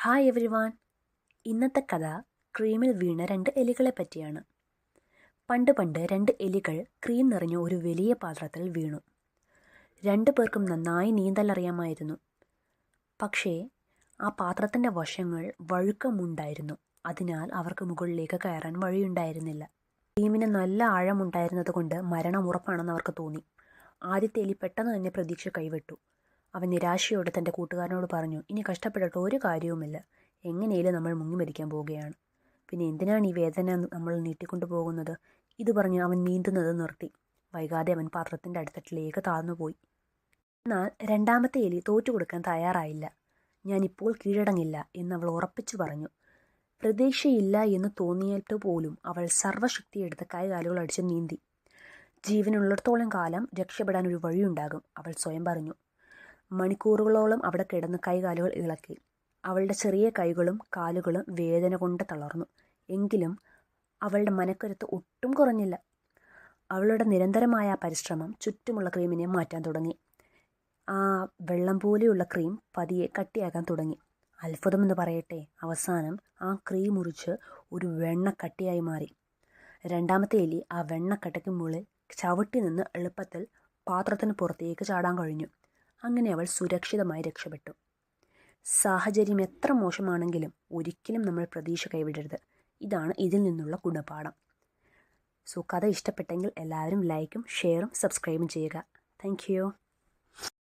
Hi every one ഇന്നത്തെ കഥ ക്രീമിൽ വീണ രണ്ട് എലികളെ പറ്റിയാണ്. പണ്ട് പണ്ട് രണ്ട് എലികൾ ക്രീം നിറഞ്ഞ ഒരു വലിയ പാത്രത്തിൽ വീണു. രണ്ടു പേർക്കും നന്നായി നീന്തലറിയാമായിരുന്നു പക്ഷേ ആ പാത്രത്തിന്റെ വശങ്ങൾ വഴുക്കമുണ്ടായിരുന്നു. അതിനാൽ അവർക്ക് മുകളിലേക്ക് കയറാൻ വഴിയുണ്ടായിരുന്നില്ല. ക്രീമിന് നല്ല ആഴമുണ്ടായിരുന്നതുകൊണ്ട് മരണം ഉറപ്പാണെന്ന് അവർക്ക് തോന്നി. ആദ്യത്തെ എലി പെട്ടെന്ന് തന്നെ പ്രതീക്ഷ കൈവിട്ടു. അവൻ നിരാശയോടെ തന്റെ കൂട്ടുകാരനോട് പറഞ്ഞു ഇനി കഷ്ടപ്പെട്ടിട്ട് ഒരു കാര്യവുമില്ല. എങ്ങനെയും നമ്മൾ മുങ്ങി മരിക്കാൻ പോവുകയാണ്. പിന്നെ എന്തിനാണ് ഈ വേദന നമ്മൾ നീട്ടിക്കൊണ്ടു പോകുന്നത്? ഇത് പറഞ്ഞ് അവൻ നീന്തുന്നത് നിർത്തി. വൈകാതെ അവൻ പാത്രത്തിന്റെ അടുത്തട്ടിലേക്ക് താഴ്ന്നുപോയി. എന്നാൽ രണ്ടാമത്തെ എലി തോറ്റു കൊടുക്കാൻ തയ്യാറായില്ല. ഞാനിപ്പോൾ കീഴടങ്ങില്ല എന്നവൾ ഉറപ്പിച്ചു പറഞ്ഞു. പ്രതീക്ഷയില്ല എന്ന് തോന്നിയിട്ട് പോലും അവൾ സർവശക്തിയെടുത്ത് കൈകാലുകൾ അടിച്ച് നീന്തി. ജീവനുള്ളിടത്തോളം കാലം രക്ഷപ്പെടാൻ ഒരു വഴിയുണ്ടാകും അവൾ സ്വയം പറഞ്ഞു. മണിക്കൂറുകളോളം അവിടെ കിടന്ന് കൈകാലുകൾ ഇളക്കി. അവളുടെ ചെറിയ കൈകളും കാലുകളും വേദന കൊണ്ട് തളർന്നു. എങ്കിലും അവളുടെ മനക്കരുത്ത് ഒട്ടും കുറഞ്ഞില്ല. അവളുടെ നിരന്തരമായ പരിശ്രമം ചുറ്റുമുള്ള ക്രീമിനെ മാറ്റാൻ തുടങ്ങി. ആ വെള്ളം പോലെയുള്ള ക്രീം പതിയെ കട്ടിയാക്കാൻ തുടങ്ങി. അത്ഭുതമെന്ന് പറയട്ടെ അവസാനം ആ ക്രീം മുറിച്ച് ഒരു വെണ്ണക്കട്ടിയായി മാറി. രണ്ടാമത്തെ എലി ആ വെണ്ണക്കട്ടയ്ക്ക് മുകളിൽ ചവിട്ടി നിന്ന് എളുപ്പത്തിൽ പാത്രത്തിന് പുറത്തേക്ക് ചാടാൻ കഴിഞ്ഞു. അങ്ങനെ അവൾ സുരക്ഷിതമായി രക്ഷപ്പെട്ടു. സാഹചര്യം എത്ര മോശമാണെങ്കിലും ഒരിക്കലും നമ്മൾ പ്രതീക്ഷ കൈവിടരുത്. ഇതാണ് ഇതിൽ നിന്നുള്ള ഗുണപാഠം. സോ കഥ ഇഷ്ടപ്പെട്ടെങ്കിൽ എല്ലാവരും ലൈക്കും ഷെയറും സബ്സ്ക്രൈബും ചെയ്യുക. താങ്ക്